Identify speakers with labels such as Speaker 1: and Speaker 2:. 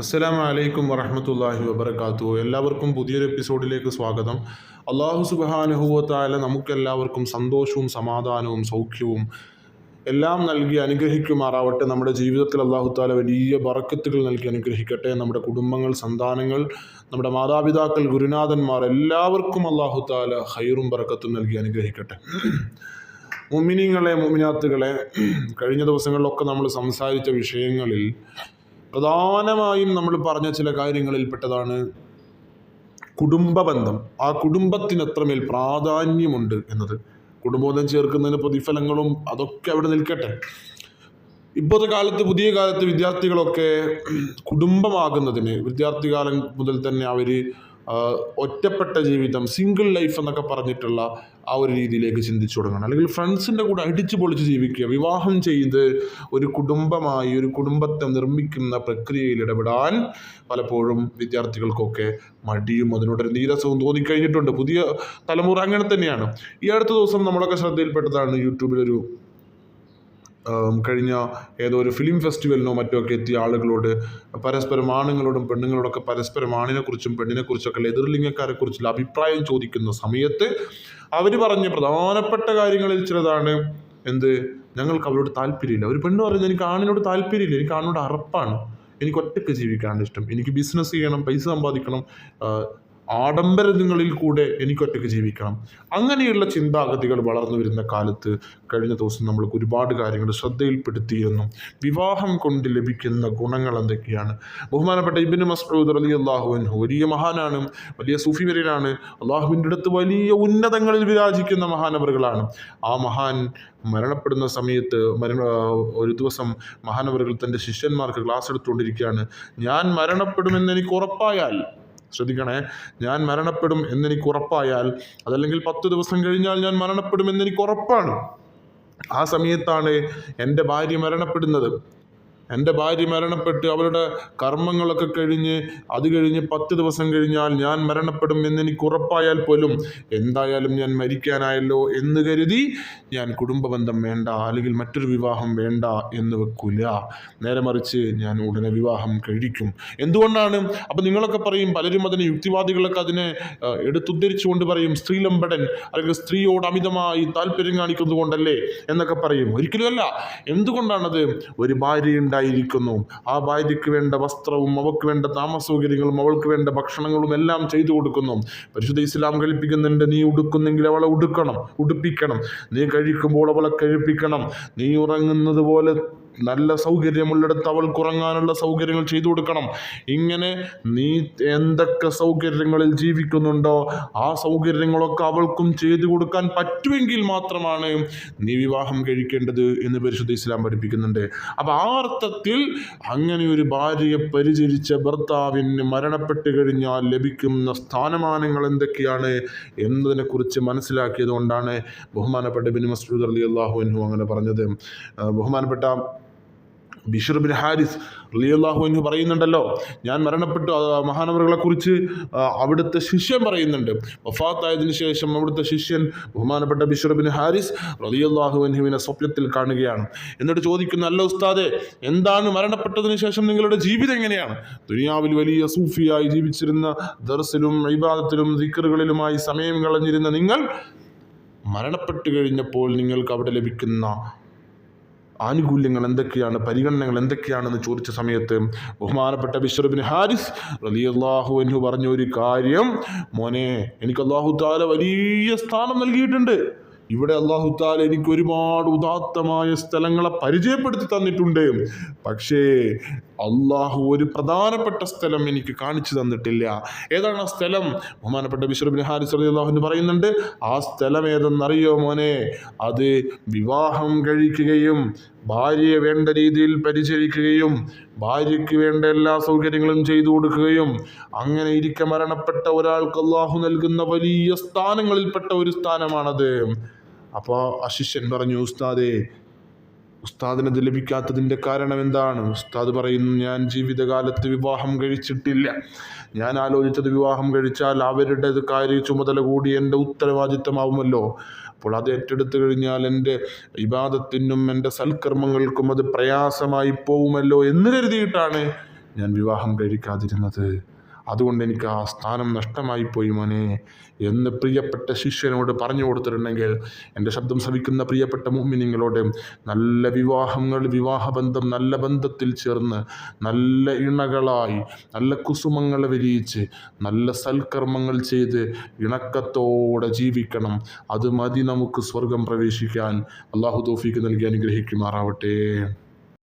Speaker 1: അസ്സലാമു അലൈക്കും വറഹമത്തല്ലാഹി വബർക്കാത്തു എല്ലാവർക്കും പുതിയൊരു എപ്പിസോഡിലേക്ക് സ്വാഗതം. അള്ളാഹു സുബാനുഭവത്തായ നമുക്കെല്ലാവർക്കും സന്തോഷവും സമാധാനവും സൗഖ്യവും എല്ലാം നൽകി അനുഗ്രഹിക്കുമാറാവട്ടെ. നമ്മുടെ ജീവിതത്തിൽ അള്ളാഹു താല വലിയ ബറക്കത്തുകൾ നൽകി അനുഗ്രഹിക്കട്ടെ. നമ്മുടെ കുടുംബങ്ങൾ സന്താനങ്ങൾ നമ്മുടെ മാതാപിതാക്കൾ ഗുരുനാഥന്മാർ എല്ലാവർക്കും അള്ളാഹു താല ഹൈറും ബറക്കത്തും നൽകി അനുഗ്രഹിക്കട്ടെ. മുമിനിങ്ങളെ മുമിനാത്തുകളെ കഴിഞ്ഞ ദിവസങ്ങളിലൊക്കെ നമ്മൾ സംസാരിച്ച വിഷയങ്ങളിൽ പ്രധാനമായും നമ്മൾ പറഞ്ഞ ചില കാര്യങ്ങളിൽ പെട്ടതാണ് കുടുംബ ബന്ധം ആ കുടുംബത്തിന് എത്രമേൽ പ്രാധാന്യമുണ്ട് എന്നത്. കുടുംബബന്ധം ചേർക്കുന്നതിന് പ്രതിഫലങ്ങളും അതൊക്കെ അവിടെ നിൽക്കട്ടെ. ഇപ്പോഴത്തെ കാലത്ത് പുതിയ കാലത്ത് വിദ്യാർത്ഥികളൊക്കെ കുടുംബമാകുന്നതിന് വിദ്യാർത്ഥി കാലം മുതൽ തന്നെ അവർ ഒറ്റപ്പെട്ട ജീവിതം സിംഗിൾ ലൈഫ് എന്നൊക്കെ പറഞ്ഞിട്ടുള്ള ആ ഒരു രീതിയിലേക്ക് ചിന്തിച്ചു തുടങ്ങണം. അല്ലെങ്കിൽ ഫ്രണ്ട്സിന്റെ കൂടെ അടിച്ചു പൊളിച്ച് ജീവിക്കുക. വിവാഹം ചെയ്ത് ഒരു കുടുംബമായി ഒരു കുടുംബത്തെ നിർമ്മിക്കുന്ന പ്രക്രിയയിൽ ഇടപെടാൻ പലപ്പോഴും വിദ്യാർത്ഥികൾക്കൊക്കെ മടിയും അതിനോടൊരു നീരസവും തോന്നിക്കഴിഞ്ഞിട്ടുണ്ട്. പുതിയ തലമുറ അങ്ങനെ തന്നെയാണ്. ഈ അടുത്ത ദിവസം നമ്മളൊക്കെ ശ്രദ്ധയിൽപ്പെട്ടതാണ് യൂട്യൂബിലൊരു കഴിഞ്ഞ ഏതോ ഒരു ഫിലിം ഫെസ്റ്റിവലിനോ മറ്റോ ഒക്കെ എത്തിയ ആളുകളോട് പരസ്പരം ആണുങ്ങളോടും പെണ്ണുങ്ങളോടൊക്കെ പരസ്പരം ആണിനെക്കുറിച്ചും പെണ്ണിനെക്കുറിച്ചൊക്കെ എതിർലിംഗക്കാരെ കുറിച്ചുള്ള അഭിപ്രായം ചോദിക്കുന്ന സമയത്ത് അവർ പറഞ്ഞ പ്രധാനപ്പെട്ട കാര്യങ്ങളിൽ ചിലതാണ് എന്ത്? ഞങ്ങൾക്ക് അവരോട് താല്പര്യമില്ല. ഒരു പെണ്ണ് പറയുന്നത് എനിക്ക് ആണിനോട് താല്പര്യമില്ല. എനിക്ക് ആണിനോട് അറപ്പാണ്. എനിക്ക് ഒറ്റയ്ക്ക് ജീവിക്കാനാണ് ഇഷ്ടം. എനിക്ക് ബിസിനസ് ചെയ്യണം പൈസ സമ്പാദിക്കണം ആഡംബരങ്ങളിൽ കൂടെ എനിക്ക് ഒറ്റയ്ക്ക് ജീവിക്കണം. അങ്ങനെയുള്ള ചിന്താഗതികൾ വളർന്നു വരുന്ന കാലത്ത് കഴിഞ്ഞ ദിവസം നമ്മൾക്ക് ഒരുപാട് കാര്യങ്ങൾ ശ്രദ്ധയിൽപ്പെടുത്തിയെന്നും വിവാഹം കൊണ്ട് ലഭിക്കുന്ന ഗുണങ്ങൾ എന്തൊക്കെയാണ്? ബഹുമാനപ്പെട്ട ഇബിന് മസ്ഊദ് അലി അള്ളാഹുവിൻഹു വലിയ മഹാനാണ് വലിയ സൂഫി വരനാണ് അള്ളാഹുവിന്റെ അടുത്ത് വലിയ ഉന്നതങ്ങളിൽ വിരാജിക്കുന്ന മഹാനവറുകളാണ്. ആ മഹാൻ മരണപ്പെടുന്ന സമയത്ത് മരണ ഒരു ദിവസം മഹാനവറുകൾ തന്റെ ശിഷ്യന്മാർക്ക് ക്ലാസ് എടുത്തുകൊണ്ടിരിക്കുകയാണ്. ഞാൻ മരണപ്പെടുമെന്ന് എനിക്ക് ഉറപ്പായാൽ ശ്രദ്ധിക്കണേ. ഞാൻ മരണപ്പെടും എന്നെനിക്ക് ഉറപ്പായാൽ അതല്ലെങ്കിൽ പത്ത് ദിവസം കഴിഞ്ഞാൽ ഞാൻ മരണപ്പെടും എന്നെനിക്ക് ഉറപ്പാണ്. ആ സമയത്താണ് എന്റെ ഭാര്യ മരണപ്പെടുന്നത്. എന്റെ ഭാര്യ മരണപ്പെട്ട് അവരുടെ കർമ്മങ്ങളൊക്കെ കഴിഞ്ഞ് അത് കഴിഞ്ഞ് പത്ത് ദിവസം കഴിഞ്ഞാൽ ഞാൻ മരണപ്പെടും എന്നെനിക്ക് ഉറപ്പായാൽ പോലും എന്തായാലും ഞാൻ മരിക്കാനായല്ലോ എന്ന് കരുതി ഞാൻ കുടുംബബന്ധം വേണ്ട അല്ലെങ്കിൽ മറ്റൊരു വിവാഹം വേണ്ട എന്ന് വെക്കൂല. നേരെ മറിച്ച് ഞാൻ ഉടനെ വിവാഹം കഴിക്കും. എന്തുകൊണ്ടാണ്? അപ്പം നിങ്ങളൊക്കെ പറയും പലരും അതിനെ യുക്തിവാദികളൊക്കെ അതിനെ എടുത്തുദ്ധരിച്ചുകൊണ്ട് പറയും സ്ത്രീലമ്പടൻ അല്ലെങ്കിൽ സ്ത്രീയോട് അമിതമായി താല്പര്യം കാണിക്കുന്നത് കൊണ്ടല്ലേ എന്നൊക്കെ പറയും. ഒരിക്കലുമല്ല. എന്തുകൊണ്ടാണത്? ഒരു ഭാര്യ ഉണ്ടായിരിക്കുന്നു ആ ഭാര്യയ്ക്ക് വേണ്ട വസ്ത്രവും അവൾക്ക് വേണ്ട താമസ സൗകര്യങ്ങളും അവൾക്ക് വേണ്ട ഭക്ഷണങ്ങളും എല്ലാം ചെയ്തു കൊടുക്കുന്നു. പരിശുദ്ധ ഇസ്ലാം കഴിപ്പിക്കുന്നുണ്ട്. നീ ഉടുക്കുന്നെങ്കിൽ അവളെ ഉടുക്കണം ഉടുപ്പിക്കണം. നീ കഴിക്കുമ്പോൾ അവളെ കഴിപ്പിക്കണം. നീ ഉറങ്ങുന്നത് പോലെ നല്ല സൗകര്യമുള്ളിടത്ത് അവൾക്ക് ഉറങ്ങാനുള്ള സൗകര്യങ്ങൾ ചെയ്തു കൊടുക്കണം. ഇങ്ങനെ നീ എന്തൊക്കെ സൗകര്യങ്ങളിൽ ജീവിക്കുന്നുണ്ടോ ആ സൗകര്യങ്ങളൊക്കെ അവൾക്കും ചെയ്തു കൊടുക്കാൻ പറ്റുമെങ്കിൽ മാത്രമാണ് നീ വിവാഹം കഴിക്കേണ്ടത് എന്ന് പരിശുദ്ധ ഇസ്ലാം പഠിപ്പിക്കുന്നുണ്ട്. അപ്പം ആ അർത്ഥത്തിൽ അങ്ങനെ ഒരു ഭാര്യയെ പരിചരിച്ച ഭർത്താവിന് മരണപ്പെട്ട് കഴിഞ്ഞാൽ ലഭിക്കുന്ന സ്ഥാനമാനങ്ങൾ എന്തൊക്കെയാണ് എന്നതിനെക്കുറിച്ച് മനസ്സിലാക്കിയത് കൊണ്ടാണ് ബഹുമാനപ്പെട്ട ബിൻ മസ്ഊദ് അലി അള്ളാഹു അങ്ങനെ പറഞ്ഞത്. ബഹുമാനപ്പെട്ട ബിഷർ ബിൻ ഹാരിസ് റളിയല്ലാഹു എന്ന് പറയുന്നുണ്ടല്ലോ ഞാൻ മരണപ്പെട്ടു മഹാനവറുകളെക്കുറിച്ച് മഹാനവറുകളെ കുറിച്ച് അവിടുത്തെ ശിഷ്യൻ പറയുന്നുണ്ട്. വഫാത്തായതിനു ശേഷം അവിടുത്തെ ശിഷ്യൻ ബഹുമാനപ്പെട്ട ബിഷർ ബിൻ ഹാരിസ് റളിയല്ലാഹു അൻഹുവിനെ സ്വപ്നത്തിൽ കാണുകയാണ്. എന്നിട്ട് ചോദിക്കുന്നു അല്ല ഉസ്താദെ എന്താണ് മരണപ്പെട്ടതിന് ശേഷം നിങ്ങളുടെ ജീവിതം എങ്ങനെയാണ്? ദുനിയാവിൽ വലിയ സൂഫിയായി ജീവിച്ചിരുന്ന ദർസിലും ഇബാദത്തിലും ദിക്കറുകളിലുമായി സമയം കളഞ്ഞിരുന്ന നിങ്ങൾ മരണപ്പെട്ടു കഴിഞ്ഞപ്പോൾ നിങ്ങൾക്ക് അവിടെ ലഭിക്കുന്ന ആനുകൂല്യങ്ങൾ എന്തൊക്കെയാണ് പരിഗണനകൾ എന്തൊക്കെയാണെന്ന് ചോദിച്ച സമയത്ത് ബഹുമാനപ്പെട്ട ബിഷറബിൻ ഹാരിസ് റലിയല്ലാഹു എന്ന് പറഞ്ഞ ഒരു കാര്യം മോനെ എനിക്ക് അള്ളാഹു താല വലിയ സ്ഥാനം നൽകിയിട്ടുണ്ട്. ഇവിടെ അള്ളാഹു താല എനിക്ക് ഒരുപാട് ഉദാത്തമായ സ്ഥലങ്ങളെ പരിചയപ്പെടുത്തി തന്നിട്ടുണ്ട്. പക്ഷേ അള്ളാഹു ഒരു പ്രധാനപ്പെട്ട സ്ഥലം എനിക്ക് കാണിച്ചു തന്നിട്ടില്ല. ഏതാണ് ആ സ്ഥലം? ബഹുമാനപ്പെട്ട ബിഷറബിൻ ഹാരിസ് അലി അള്ളാഹു പറയുന്നുണ്ട് ആ സ്ഥലം ഏതെന്നറിയോ മോനെ? അത് വിവാഹം കഴിക്കുകയും ഭാര്യയെ വേണ്ട രീതിയിൽ പരിചരിക്കുകയും ഭാര്യയ്ക്ക് വേണ്ട എല്ലാ സൗകര്യങ്ങളും ചെയ്തു കൊടുക്കുകയും അങ്ങനെ ഇരിക്കെ മരണപ്പെട്ട ഒരാൾക്ക് അള്ളാഹു നൽകുന്ന വലിയ സ്ഥാനങ്ങളിൽപ്പെട്ട ഒരു സ്ഥാനമാണത്. അപ്പോൾ അശിഷ്യൻ പറഞ്ഞു ഉസ്താദേ ഉസ്താദിനത് ലഭിക്കാത്തതിന്റെ കാരണം എന്താണ് ഉസ്താദ് പറയുന്നു ഞാൻ ജീവിതകാലത്ത് വിവാഹം കഴിച്ചിട്ടില്ല. ഞാൻ ആലോചിച്ചത് വിവാഹം കഴിച്ചാൽ അവരുടെ കാര്യ ചുമതല കൂടി എന്റെ ഉത്തരവാദിത്തമാവുമല്ലോ. അപ്പോൾ അത് ഏറ്റെടുത്തു കഴിഞ്ഞാൽ എന്റെ വിവാദത്തിനും എന്റെ സൽക്കർമ്മങ്ങൾക്കും അത് പ്രയാസമായി പോവുമല്ലോ എന്ന് കരുതിയിട്ടാണ് ഞാൻ വിവാഹം കഴിക്കാതിരുന്നത്. അതുകൊണ്ട് എനിക്ക് ആ സ്ഥാനം നഷ്ടമായിപ്പോയി മോനെ. എന്ന് പ്രിയപ്പെട്ട ശിഷ്യനോട് പറഞ്ഞു കൊടുത്തിട്ടുണ്ടെങ്കിൽ എന്റെ ശബ്ദം ശ്രവിക്കുന്ന പ്രിയപ്പെട്ട മുഹ്മിനിങ്ങളോട് നല്ല വിവാഹങ്ങൾ വിവാഹബന്ധം നല്ല ബന്ധത്തിൽ ചേർന്ന് നല്ല ഇണകളായി നല്ല കുസുമങ്ങൾ വിരിയിച്ച് നല്ല സൽക്കർമ്മങ്ങൾ ചെയ്ത് ഇണക്കത്തോടെ ജീവിക്കണം. അത് മതി നമുക്ക് സ്വർഗം പ്രവേശിക്കാൻ. അള്ളാഹു തോഫിക്ക് നൽകി അനുഗ്രഹിക്കുമാറാവട്ടെ.